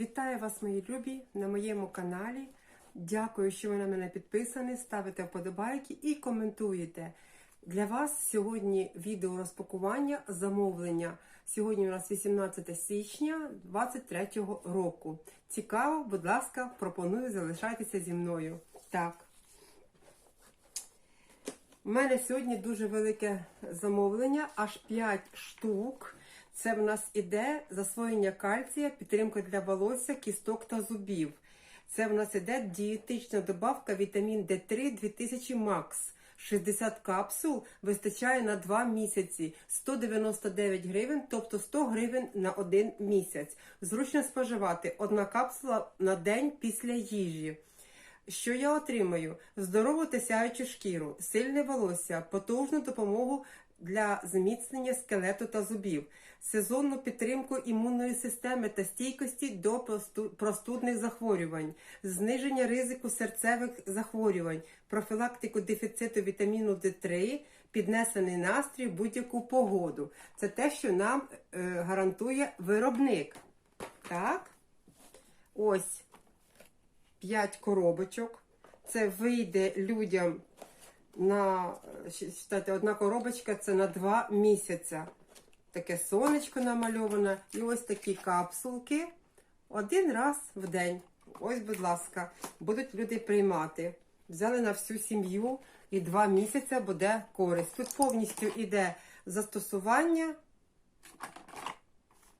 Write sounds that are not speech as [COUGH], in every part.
Вітаю вас, мої любі, на моєму каналі. Дякую, що ви на мене підписані, ставите вподобайки і коментуєте. Для вас сьогодні відео розпакування замовлення. Сьогодні у нас 18 січня 2023 року. Цікаво, будь ласка, пропоную залишайтеся зі мною. Так. У мене сьогодні дуже велике замовлення, аж 5 штук. Це в нас іде засвоєння кальція, підтримка для волосся, кісток та зубів. Це в нас іде дієтична добавка вітамін D3 2000 Max. 60 капсул вистачає на 2 місяці, 199 гривень, тобто 100 гривень на один місяць. Зручно споживати одна капсула на день після їжі. Що я отримаю? Здорову та сяючу шкіру, сильне волосся, потужну допомогу для зміцнення скелету та зубів, сезонну підтримку імунної системи та стійкості до простудних захворювань, зниження ризику серцевих захворювань, профілактику дефіциту вітаміну D3, піднесений настрій в будь-яку погоду. Це те, що нам е, гарантує виробник. Так? Ось. 5 коробочок. Це вийде людям на считайте, одна коробочка це на 2 місяця. Таке сонечко намальоване. І ось такі капсулки один раз в день. Ось, будь ласка, будуть люди приймати. Взяли на всю сім'ю і 2 місяця буде користь. Тут повністю йде застосування.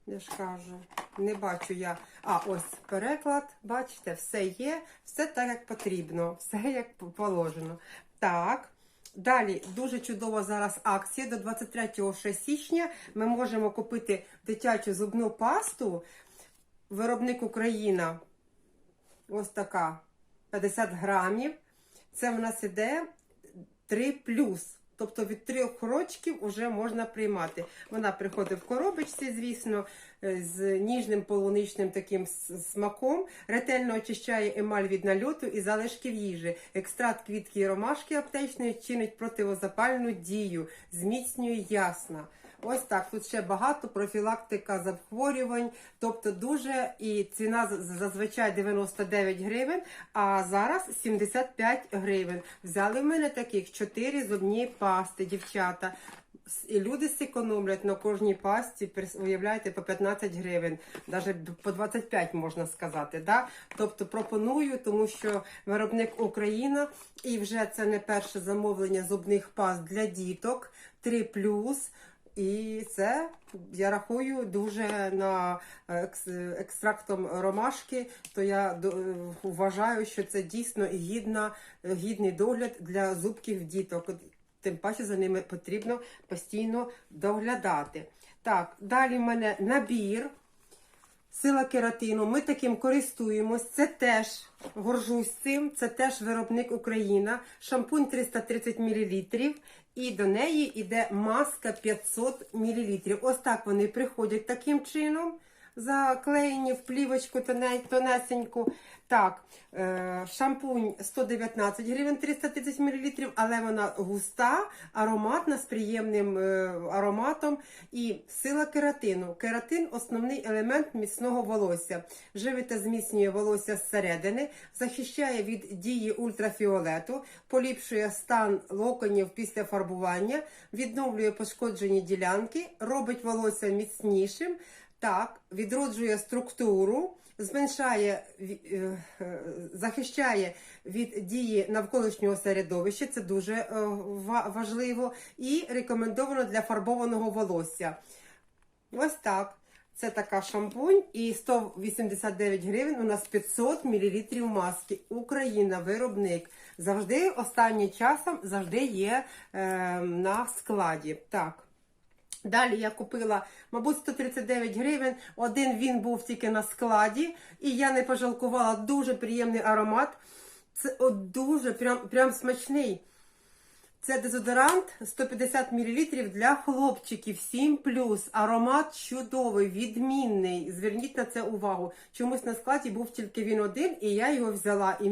Я ж кажу, не бачу я. А, ось переклад, бачите, все є, все так, як потрібно, все як положено. Так. Далі дуже чудова зараз акція. До 23 ще січня ми можемо купити дитячу зубну пасту. Виробник Україна. Ось така 50 грамів. Це в нас іде 3 плюс. Тобто від трьох рочків вже можна приймати. Вона приходить в коробочці, звісно, з ніжним полуничним таким смаком. Ретельно очищає емаль від нальоту і залишків їжі. Екстракт квітки і ромашки аптечної чинить противозапальну дію, зміцнює ясна. Ось так. Тут ще багато профілактика захворювань. Тобто дуже і ціна зазвичай 99 гривень, а зараз 75 гривень. Взяли в мене таких 4 зубні пасти, дівчата. І люди зекономлять на кожній пасті, уявляєте, по 15 гривень, навіть по 25 можна сказати. Да? Тобто пропоную, тому що виробник Україна, і вже це не перше замовлення зубних паст для діток 3+. І це я рахую дуже на екстрактом ромашки, то я е, вважаю, що це дійсно гідна, гідний догляд для зубків діток. Тим паче за ними потрібно постійно доглядати. Так, далі в мене набір. Сила кератину. Ми таким користуємось. Це теж горжусь цим. Це теж виробник Україна. Шампунь 330 мл. І до неї йде маска 500 мл. Ось так вони приходять таким чином. Заклеєні в плівочку тонесеньку. Так, е, шампунь 119 гривень 330 мл, але вона густа, ароматна з приємним е, ароматом і сила кератину. Кератин основний елемент міцного волосся. Живе та зміцнює волосся зсередини, захищає від дії ультрафіолету, поліпшує стан локонів після фарбування, відновлює пошкоджені ділянки, робить волосся міцнішим. Так, відроджує структуру, зменшає, е, е, захищає від дії навколишнього середовища, це дуже е, важливо, і рекомендовано для фарбованого волосся. Ось так. Це така шампунь і 189 гривень. У нас 500 мл маски. Україна, виробник. Завжди останнім часом завжди є е, на складі. Так. Далі я купила, мабуть, 139 гривень. Один він був тільки на складі, і я не пожалкувала. Дуже приємний аромат. Це от дуже прям, прям смачний. Це дезодорант 150 мл для хлопчиків 7+. Аромат чудовий, відмінний. Зверніть на це увагу. Чомусь на складі був тільки він один, і я його взяла. І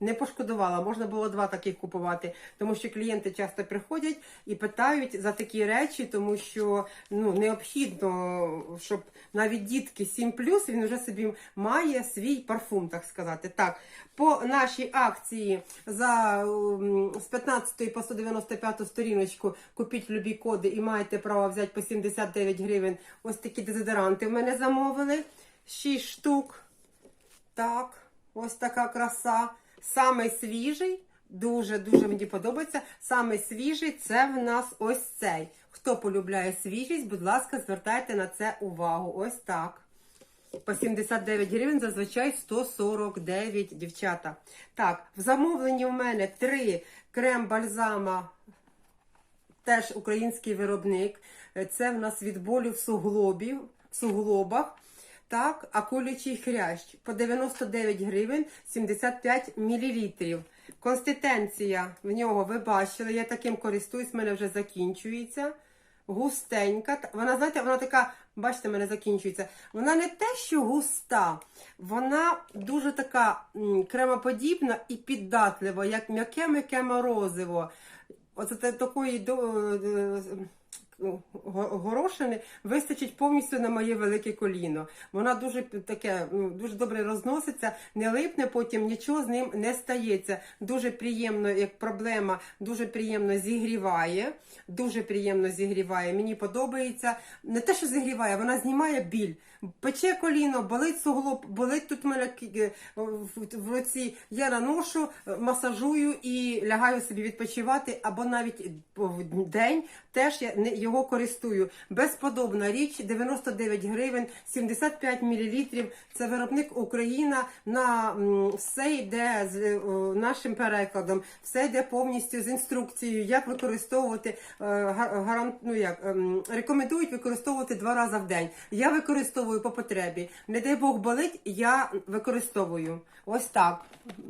Не пошкодувала, можна було два таких купувати, тому що клієнти часто приходять і питають за такі речі, тому що ну необхідно, щоб навіть дітки 7 він вже собі має свій парфум, так сказати. Так, по нашій акції за з 15 по 195 сторіночку купіть любі коди і маєте право взяти по 79 гривень. Ось такі дезодоранти в мене замовили. 6 штук. Так, ось така краса. Самий свіжий, дуже-дуже мені подобається. Самий свіжий це в нас ось цей. Хто полюбляє свіжість, будь ласка, звертайте на це увагу. Ось так. По 79 гривень, зазвичай 149, дівчата. Так, в замовленні в мене три крем-бальзама, теж український виробник. Це в нас від болю в суглобі, в суглобах. Так, а колючий хрящ по 99 гривень 75 мл. Консистенція в нього ви бачили, я таким користуюсь, в мене вже закінчується. Густенька. Вона, знаєте, вона така, бачите, в мене закінчується. Вона не те, що густа, вона дуже така кремоподібна і піддатлива, як м'яке-м'яке морозиво. Оце та- такої до- е, го- горошини вистачить повністю на моє велике коліно. Вона дуже таке, ну, дуже добре розноситься, не липне, потім нічого з ним не стається. Дуже приємно, як проблема, дуже приємно зігріває. Дуже приємно зігріває. Мені подобається. Не те, що зігріває, вона знімає біль. Пече коліно, болить суглоб, болить тут мене е, в руці. Я наношу, е, масажую і лягаю собі відпочивати, або навіть в день теж я не- його користую. Безподобна річ, 99 гривень, 75 мл. Це виробник Україна. На все йде з е, нашим перекладом, все йде повністю з інструкцією, як використовувати. е, га- ну, як, ем, рекомендують використовувати два рази в день. Я використовую по потребі. Не дай Бог болить, я використовую. Ось так.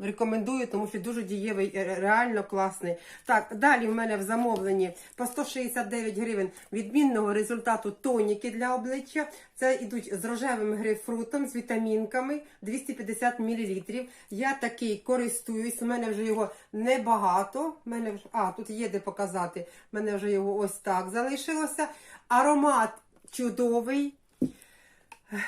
Рекомендую, тому що дуже дієвий, е, реально класний. Так, далі в мене в замовленні по 169 гривень відмінного результату тоніки для обличчя. Це йдуть з рожевим грейпфрутом, з вітамінками 250 мл. Я такий користуюсь. У мене вже його небагато. Мене вже, а, тут є де показати. У мене вже його ось так залишилося. Аромат чудовий.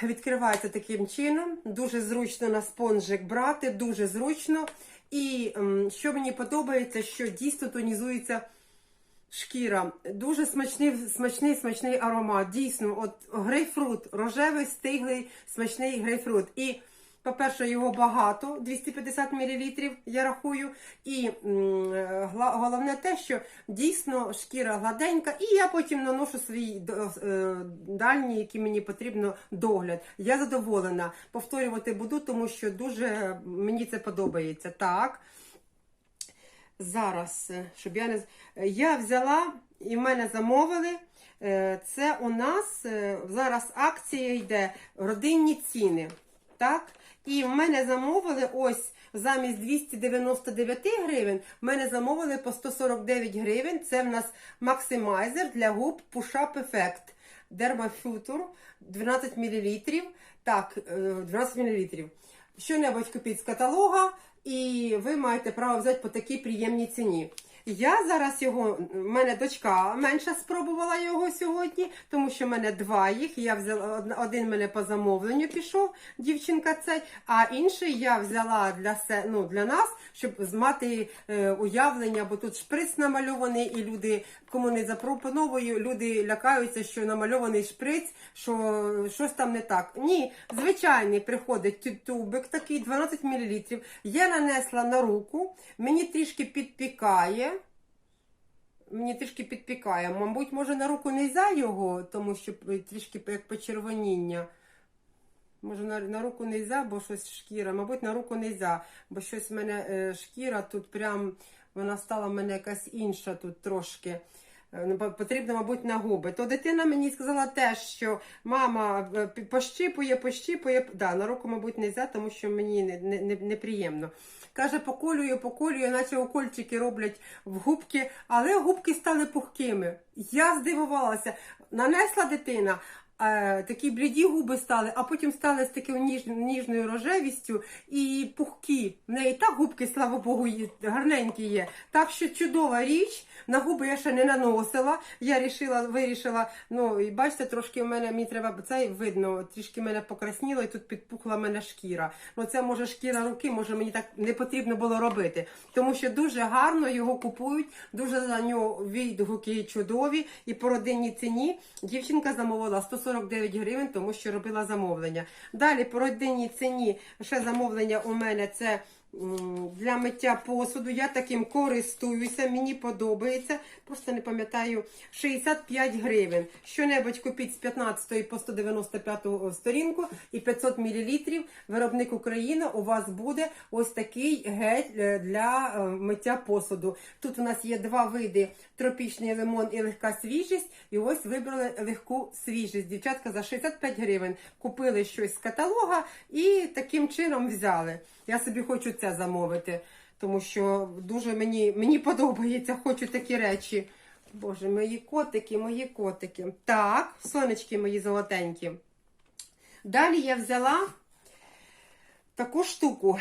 Відкривається таким чином. Дуже зручно на спонжик брати, дуже зручно. І що мені подобається, що дійсно тонізується шкіра. Дуже смачний, смачний, смачний аромат. Дійсно, от грейпфрут, рожевий, стиглий, смачний грейпфрут. І, по-перше, його багато, 250 мл, я рахую. І м, головне те, що дійсно шкіра гладенька, і я потім наношу свій е, дальній, який мені потрібно, догляд. Я задоволена. Повторювати буду, тому що дуже мені це подобається. Так. Зараз, е, щоб я не е, я взяла і в мене замовили. е, Це у нас зараз акція йде родинні ціни. Так? І в мене замовили ось замість 299 гривень, в мене замовили по 149 гривень. Це в нас максимайзер для губ Push-Up Effect. Dermafuture 12 мл. Так, е, 12 мл. Що-небудь купіть з каталога, і ви маєте право взяти по такій приємній ціні. Я зараз його, в мене дочка менша спробувала його сьогодні, тому що в мене два їх. Я взяла од- один мене по замовленню пішов, дівчинка цей, а інший я взяла для се, ну, для нас, щоб мати е, уявлення, бо тут шприц намальований, і люди, кому не запропоновую, люди лякаються, що намальований шприц, що щось там не так. Ні, звичайний приходить тубик такий 12 мл. Я нанесла на руку, мені трішки підпікає. Мені трішки підпікає. Мабуть, може на руку не за його, тому що трішки як почервоніння. Може, на, на руку не за, бо щось шкіра. Мабуть, на руку не за, бо щось в мене е, шкіра тут прям вона стала в мене якась інша тут трошки. Е, ну, по- Потрібно, мабуть, на губи. То дитина мені сказала теж, що мама е, пощипує, пощипує. Да, на руку, мабуть, не за, тому що мені не, не, не, неприємно. Каже, поколюю, поколюю, наче окольчики роблять в губки, але губки стали пухкими. Я здивувалася. Нанесла дитина, такі бліді губи стали, а потім стали з такою ніж, ніжною рожевістю і пухкі. В неї так губки, слава Богу, гарненькі є. Так що чудова річ. На губи я ще не наносила. Я рішила, вирішила, ну і бачите, трошки в мене мені треба це видно, трішки мене покрасніло і тут підпухла мене шкіра. Ну це може шкіра руки, може мені так не потрібно було робити. Тому що дуже гарно його купують, дуже за нього відгуки чудові. І по родинній ціні дівчинка замовила 149 гривень, тому що робила замовлення. Далі по родинній ціні ще замовлення у мене це. Для миття посуду я таким користуюся, мені подобається. Просто не пам'ятаю 65 гривень. Що-небудь купіть з 15 по 195 сторінку і 500 мл. Виробник Україна у вас буде ось такий гель е, для е, миття посуду. Тут у нас є два види: тропічний лимон і легка свіжість. І ось вибрали легку свіжість. Дівчатка за 65 гривень купили щось з каталога і таким чином взяли. Я собі хочу це замовити, тому що дуже мені, мені подобається, хочу такі речі. Боже, мої котики, мої котики. Так, сонечки мої золотенькі. Далі я взяла таку штуку.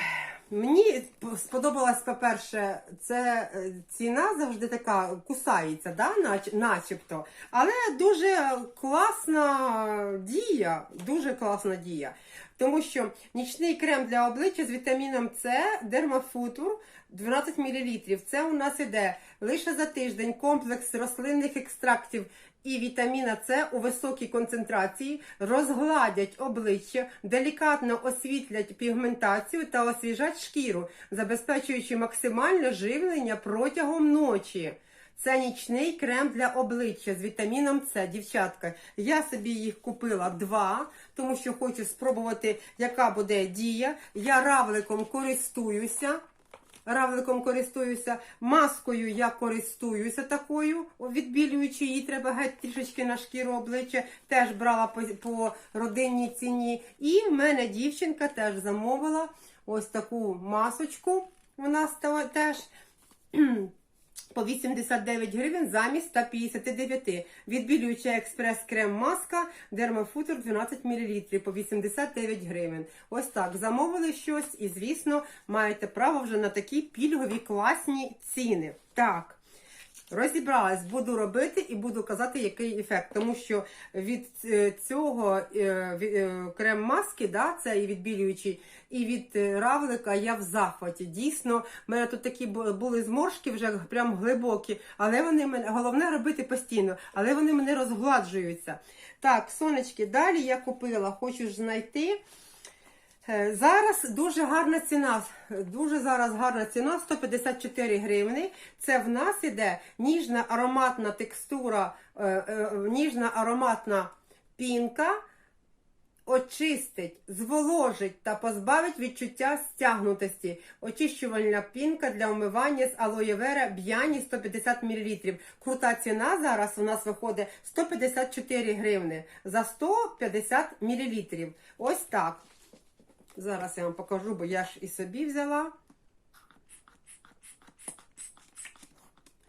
Мені сподобалась, по-перше, це е, ціна завжди така кусається, да, нач- начебто. Але дуже класна дія, дуже класна дія. Тому що нічний крем для обличчя з вітаміном С Дермафутур 12 мл. Це у нас іде лише за тиждень комплекс рослинних екстрактів і вітаміна С у високій концентрації розгладять обличчя, делікатно освітлять пігментацію та освіжать шкіру, забезпечуючи максимальне живлення протягом ночі. Це нічний крем для обличчя з вітаміном С, дівчатка. Я собі їх купила два, тому що хочу спробувати, яка буде дія. Я равликом користуюся. Равликом користуюся, маскою я користуюся такою, відбілюючи її, треба геть трішечки на шкіру обличчя, теж брала по, по родинній ціні. І в мене дівчинка теж замовила ось таку масочку. Вона теж по 89 гривень замість 159. Відбілююча експрес-крем маска Дермафутер 12 мл по 89 гривень. Ось так. Замовили щось і, звісно, маєте право вже на такі пільгові класні ціни. Так. Розібралась, буду робити і буду казати, який ефект. Тому що від е, цього е, е, крем-маски, да, це і відбілюючий, і від равлика я в захваті. Дійсно, в мене тут такі були зморшки вже прям глибокі, але вони мене головне робити постійно, але вони мене розгладжуються. Так, сонечки, далі я купила, хочу ж знайти. Е, Зараз дуже гарна ціна. Дуже зараз гарна ціна 154 гривні. Це в нас іде ніжна ароматна текстура, е, е, ніжна ароматна пінка. Очистить, зволожить та позбавить відчуття стягнутості. Очищувальна пінка для умивання з алоє вера б'яні 150 мл. Крута ціна зараз у нас виходить 154 гривни за 150 мл. Ось так. Зараз я вам покажу, бо я ж і собі взяла.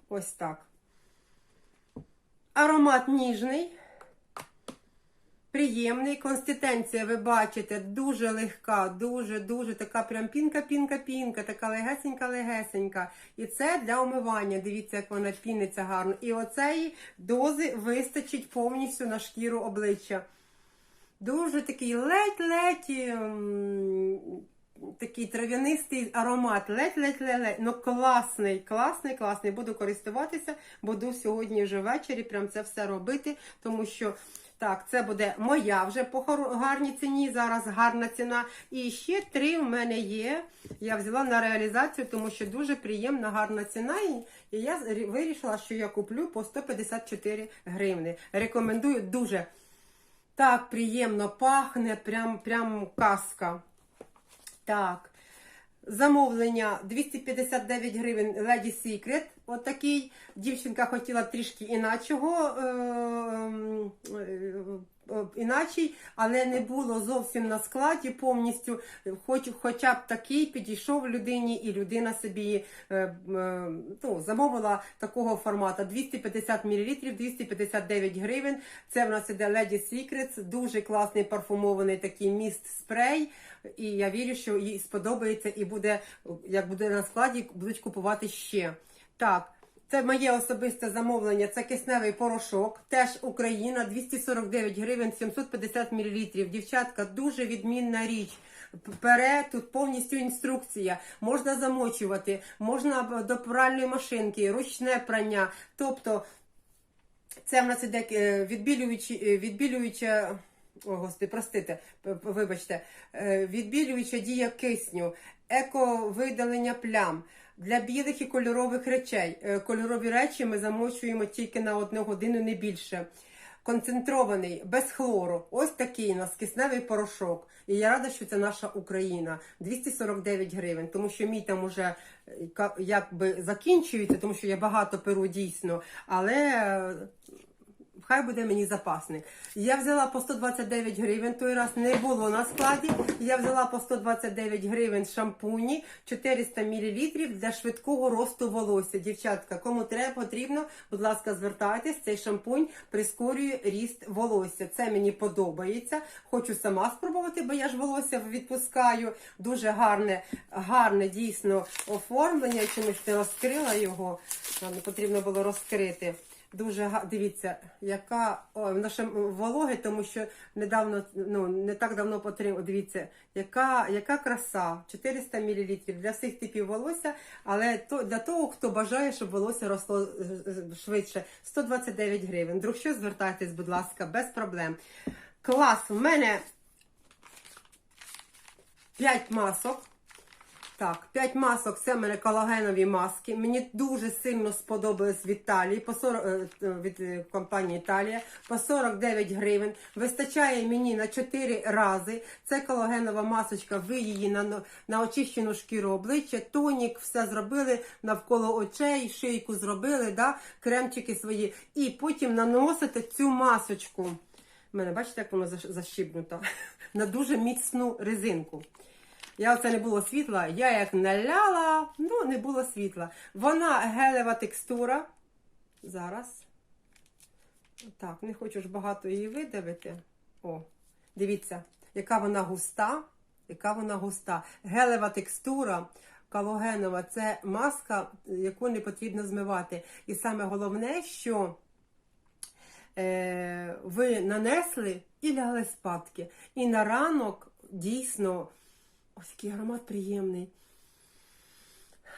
Ось так. Аромат ніжний, приємний. Консистенція, ви бачите, дуже легка, дуже-дуже така прям пінка-пінка-пінка, така легесенька-легесенька. І це для умивання. Дивіться, як вона піниться гарно. І оцеї дози вистачить повністю на шкіру обличчя. Дуже такий ледь-ледь ем, такий трав'янистий аромат. Ледь-ледь-ледь. Ну класний, класний, класний. Буду користуватися, буду сьогодні вже ввечері прям це все робити, тому що. Так, це буде моя вже по гарній ціні. Зараз гарна ціна. І ще три в мене є. Я взяла на реалізацію, тому що дуже приємна, гарна ціна. І я вирішила, що я куплю по 154 гривни. Рекомендую дуже. Так, приємно пахне, прям, прям казка. Так. Замовлення 259 гривень Lady Secret. Отакий. Дівчинка хотіла трішки іначого е, е, іначий, але не було зовсім на складі повністю. Хоч, хоча б такий підійшов людині, і людина собі е, е, ну, замовила такого формату 250 мл, 259 гривень. Це в нас іде Lady Secrets, дуже класний парфумований такий міст спрей. І я вірю, що їй сподобається і буде, як буде на складі, будуть купувати ще. Так. Це моє особисте замовлення. Це кисневий порошок, теж Україна, 249 гривень, 750 мл. Дівчатка, дуже відмінна річ. Пере тут повністю інструкція. Можна замочувати, можна до пральної машинки, ручне прання. Тобто це в нас іде е, відбілюючи, е, відбілююча. О, господи, простите, вибачте, Е, відбілююча дія кисню, еко-видалення плям. Для білих і кольорових речей. Е, Кольорові речі ми замочуємо тільки на одну годину, не більше. Концентрований, без хлору. Ось такий у нас кисневий порошок. І я рада, що це наша Україна. 249 гривень, тому що мій там уже е, якби закінчується, тому що я багато перу дійсно. Але е, Хай буде мені запасник. Я взяла по 129 гривень, той раз не було на складі. Я взяла по 129 гривень шампуні, 400 мл для швидкого росту волосся. Дівчатка, кому треба потрібно, будь ласка, звертайтесь. Цей шампунь прискорює ріст волосся. Це мені подобається. Хочу сама спробувати, бо я ж волосся відпускаю. Дуже гарне, гарне дійсно оформлення. Чомусь не розкрила його. Нам потрібно було розкрити. Дуже дивіться, яка о, наше вологе, тому що недавно, ну не так давно потрібно. Дивіться, яка, яка краса, 400 мл для всіх типів волосся, але то для того, хто бажає, щоб волосся росло е, е, швидше. 129 гривень. Друг, що звертайтесь, будь ласка, без проблем. Клас, в мене 5 масок. Так, 5 масок це в мене колагенові маски. Мені дуже сильно сподобались по 40, е, е, від е, компанії Італія по 49 гривень. Вистачає мені на 4 рази. Це колагенова масочка. Ви її на, на очищену шкіру обличчя, тонік, все зробили навколо очей, шийку зробили, да, кремчики свої. І потім наносите цю масочку. У мене бачите, як воно заш- [LAUGHS] На дуже міцну резинку. Я оце не було світла, я як наляла, ну не було світла. Вона гелева текстура. Зараз. Так, не хочу ж багато її видавити. О, дивіться, яка вона густа. Яка вона густа. Гелева текстура. Калогенова це маска, яку не потрібно змивати. І саме головне, що е, ви нанесли і лягли спадки. І на ранок дійсно ось який аромат приємний.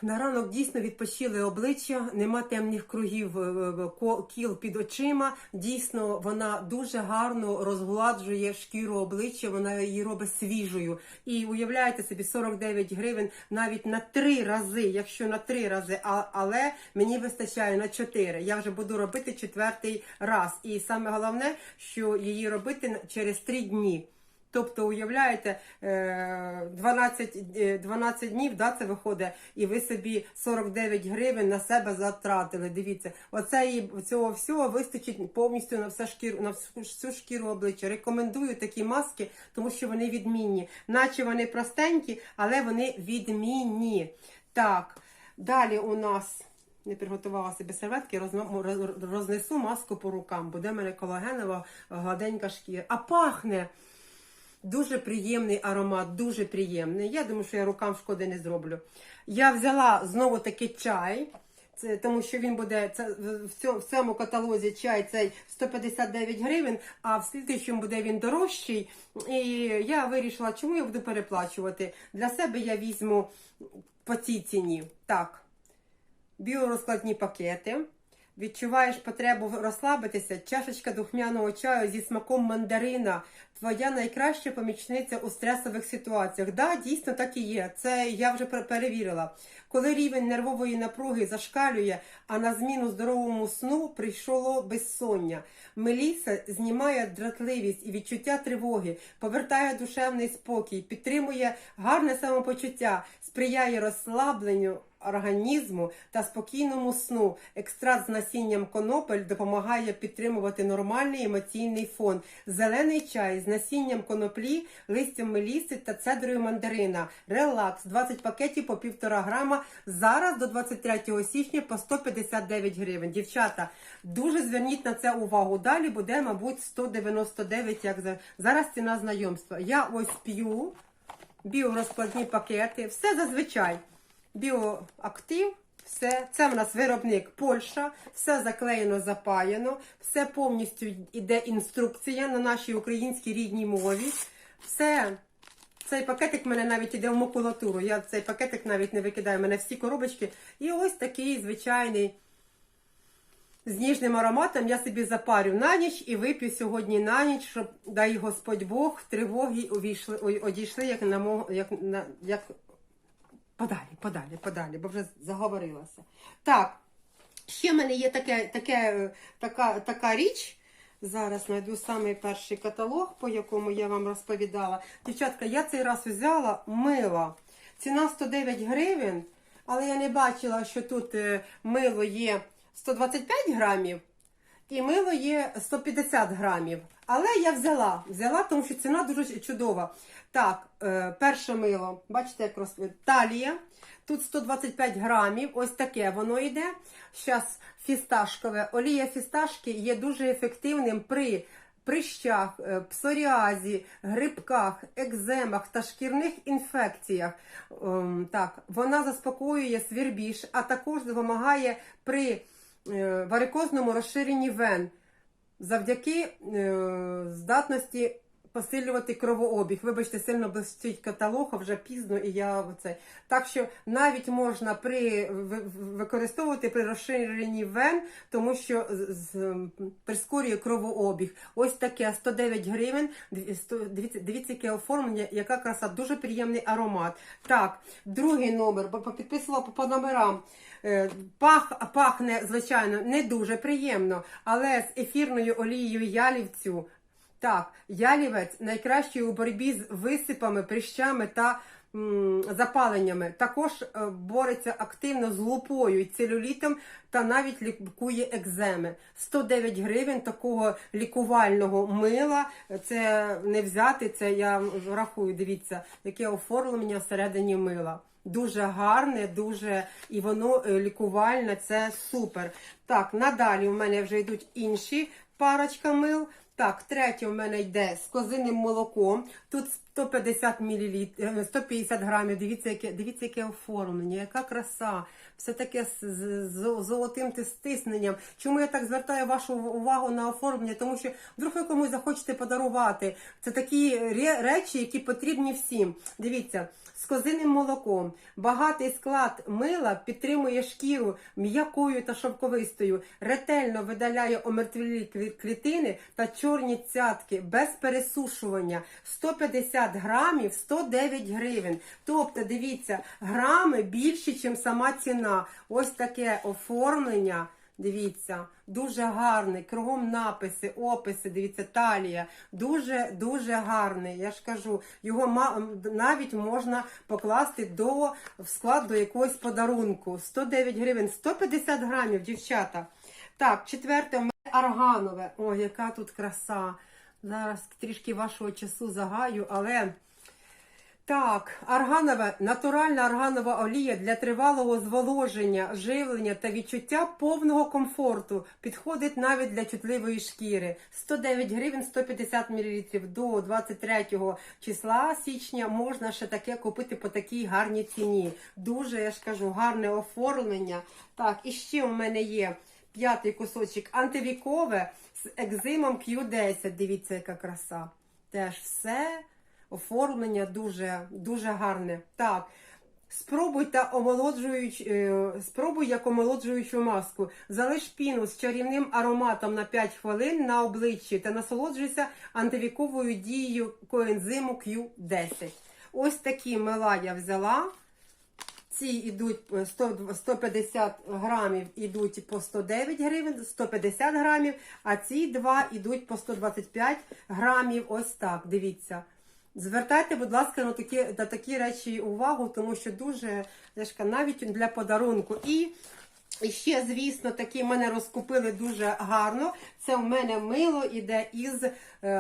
На ранок дійсно відпочили обличчя, нема темних кругів е, е, ко- кіл під очима. Дійсно, вона дуже гарно розгладжує шкіру обличчя, вона її робить свіжою. І уявляєте собі 49 гривень навіть на три рази, якщо на три рази, а, але мені вистачає на чотири. Я вже буду робити четвертий раз. І саме головне, що її робити через три дні. Тобто, уявляєте, е, 12, е, 12 днів, да, це виходить, і ви собі 49 гривень на себе затратили. Дивіться, оце і цього всього вистачить повністю на все шкіру, на всю- шкіру обличчя. Рекомендую такі маски, тому що вони відмінні. Наче вони простенькі, але вони відмінні. Так, далі у нас. Не приготувала собі серветки, рознесу маску по рукам. Буде в мене колагенова гладенька шкіра. А пахне! Дуже приємний аромат, дуже приємний. Я думаю, що я рукам шкоди не зроблю. Я взяла знову таки чай, це, тому що він буде це, в, в цьому каталозі чай цей 159 гривень, а в слідчому буде він дорожчий. І я вирішила, чому я буду переплачувати. Для себе я візьму по цій ціні. Так, біорозкладні пакети. Відчуваєш потребу розслабитися, чашечка духмяного чаю зі смаком мандарина. Твоя найкраща помічниця у стресових ситуаціях. Да, дійсно так і є. Це я вже пер- перевірила. Коли рівень нервової напруги зашкалює, а на зміну здоровому сну прийшло безсоння. Меліса знімає дратливість і відчуття тривоги, повертає душевний спокій, підтримує гарне самопочуття, сприяє розслабленню, організму та спокійному сну. Екстракт з насінням конопель допомагає підтримувати нормальний емоційний фон. Зелений чай з насінням коноплі, листям меліси та цедрою мандарина. Релакс 20 пакетів по 1,5 грама. Зараз до 23 січня по 159 гривень. Дівчата, дуже зверніть на це увагу. Далі буде, мабуть, 199, як зараз ціна знайомства. Я ось п'ю біорозкладні пакети, все зазвичай. Біоактив, все. Це в нас виробник Польща, все заклеєно, запаяно, все повністю йде інструкція на нашій українській рідній мові. Все. Цей пакетик в мене навіть іде в макулатуру. Я цей пакетик навіть не викидаю. У мене всі коробочки. І ось такий звичайний з ніжним ароматом я собі запарю на ніч і вип'ю сьогодні на ніч, щоб дай Господь Бог тривоги увійшли, одійшли як на мо- як на як подалі, подалі, подалі, бо вже заговорилася. Так, ще в мене є таке, таке, е, така, така річ. Зараз знайду самий перший каталог, по якому я вам розповідала. Дівчатка, я цей раз взяла мило. Ціна 109 гривень, але я не бачила, що тут е, мило є 125 грамів і мило є 150 грамів. Але я взяла, взяла, тому що ціна дуже чудова. Так, е, перше мило, бачите, як роз... талія. Тут 125 грамів, ось таке воно йде. Зараз фісташкове. Олія фісташки є дуже ефективним при прищах, е, псоріазі, грибках, екземах та шкірних інфекціях. Ем, Так, вона заспокоює свірбіж, а також допомагає при е, варикозному розширенні вен завдяки е, здатності посилювати кровообіг. Вибачте, сильно блистить каталог, а вже пізно і я оце. Так що навіть можна при використовувати при розширенні вен, тому що з- з- прискорює кровообіг. Ось таке 109 гривень. Дві- сто- Дивіться, дивіться, яке оформлення, яка краса, дуже приємний аромат. Так, другий номер, бо підписувала по, по номерам. Е, Пах, пахне, звичайно, не дуже приємно, але з ефірною олією ялівцю. Так, ялівець найкращий у боротьбі з висипами, прищами та м, запаленнями. Також е, бореться активно з лупою целюлітом та навіть лікує екземи. 109 гривень такого лікувального мила. Це не взяти, це я рахую, дивіться, яке оформлення всередині мила. Дуже гарне, дуже і воно е, лікувальне, це супер. Так, надалі у мене вже йдуть інші парочка мил. Так, третє у мене йде з козиним молоком. Тут 150 мл, 150 грамів. Дивіться, яке, дивіться, яке оформлення, яка краса. Все таке з, з, з золотим стисненням. Чому я так звертаю вашу увагу на оформлення? Тому що вдруг ви комусь захочете подарувати. Це такі речі, які потрібні всім. Дивіться, з козиним молоком. Багатий склад мила підтримує шкіру м'якою та шовковистою, ретельно видаляє омертвілі клі- клітини та чорні цятки без пересушування. 150 грамів 109 гривень. Тобто, дивіться, грами більше, ніж сама ціна. Ось таке оформлення. Дивіться, дуже гарний, кругом написи, описи, дивіться, талія. Дуже дуже гарний. Я ж кажу, його навіть можна покласти до в склад до якогось подарунку. 109 гривень, 150 грамів, дівчата. Так, четверте, у мене арганове. Ой, яка тут краса. Зараз трішки вашого часу загаю, але. Так, арганова, натуральна арганова олія для тривалого зволоження, живлення та відчуття повного комфорту. Підходить навіть для чутливої шкіри. 109 гривень 150 мл. До 23 числа січня можна ще таке купити по такій гарній ціні. Дуже, я ж кажу, гарне оформлення. Так, і ще у мене є п'ятий кусочок антивікове з екзимом Q10. Дивіться, яка краса. Теж все оформлення дуже, дуже гарне. Так. Спробуй та омолоджуюч, е, спробуй як омолоджуючу маску. Залиш піну з чарівним ароматом на 5 хвилин на обличчі та насолоджуйся антивіковою дією коензиму Q10. Ось такі мила я взяла. Ці йдуть е, 100, 150 грамів йдуть по 109 гривень, 150 грамів, а ці два йдуть по 125 грамів. Ось так, дивіться. Звертайте, будь ласка, на такі, на такі речі увагу, тому що дуже навіть для подарунку. І ще, звісно, такі мене розкупили дуже гарно. Це в мене мило іде із е,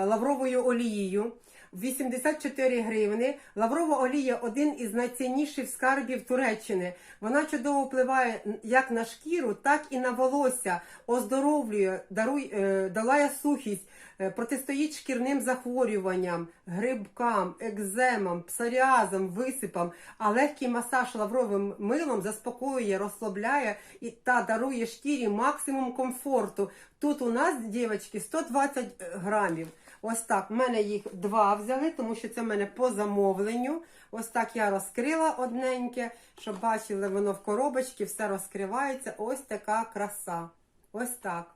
лавровою олією. 84 гривни. Лаврова олія один із найцінніших скарбів Туреччини. Вона чудово впливає як на шкіру, так і на волосся, оздоровлює, дарує, е, долає сухість, протистоїть шкірним захворюванням, грибкам, екземам, псоріазам, висипам. А легкий масаж лавровим милом заспокоює, розслабляє і та дарує шкірі максимум комфорту. Тут у нас, дівчатки, 120 грамів. Ось так, в мене їх два взяли, тому що це в мене по замовленню. Ось так я розкрила одненьке, щоб бачили, воно в коробочці, все розкривається. Ось така краса. Ось так.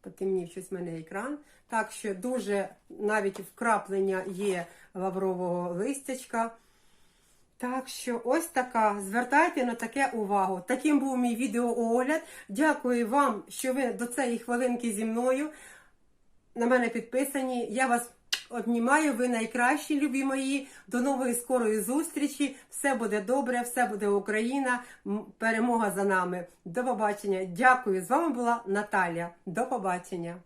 Потемнів щось в мене екран. Так що дуже навіть вкраплення є лаврового листячка. Так що ось така. Звертайте на таке увагу. Таким був мій відеоогляд. Дякую вам, що ви до цієї хвилинки зі мною. На мене підписані. Я вас обнімаю. Ви найкращі, любі мої. До нової скорої зустрічі. Все буде добре, все буде Україна. Перемога за нами. До побачення. Дякую. З вами була Наталя. До побачення.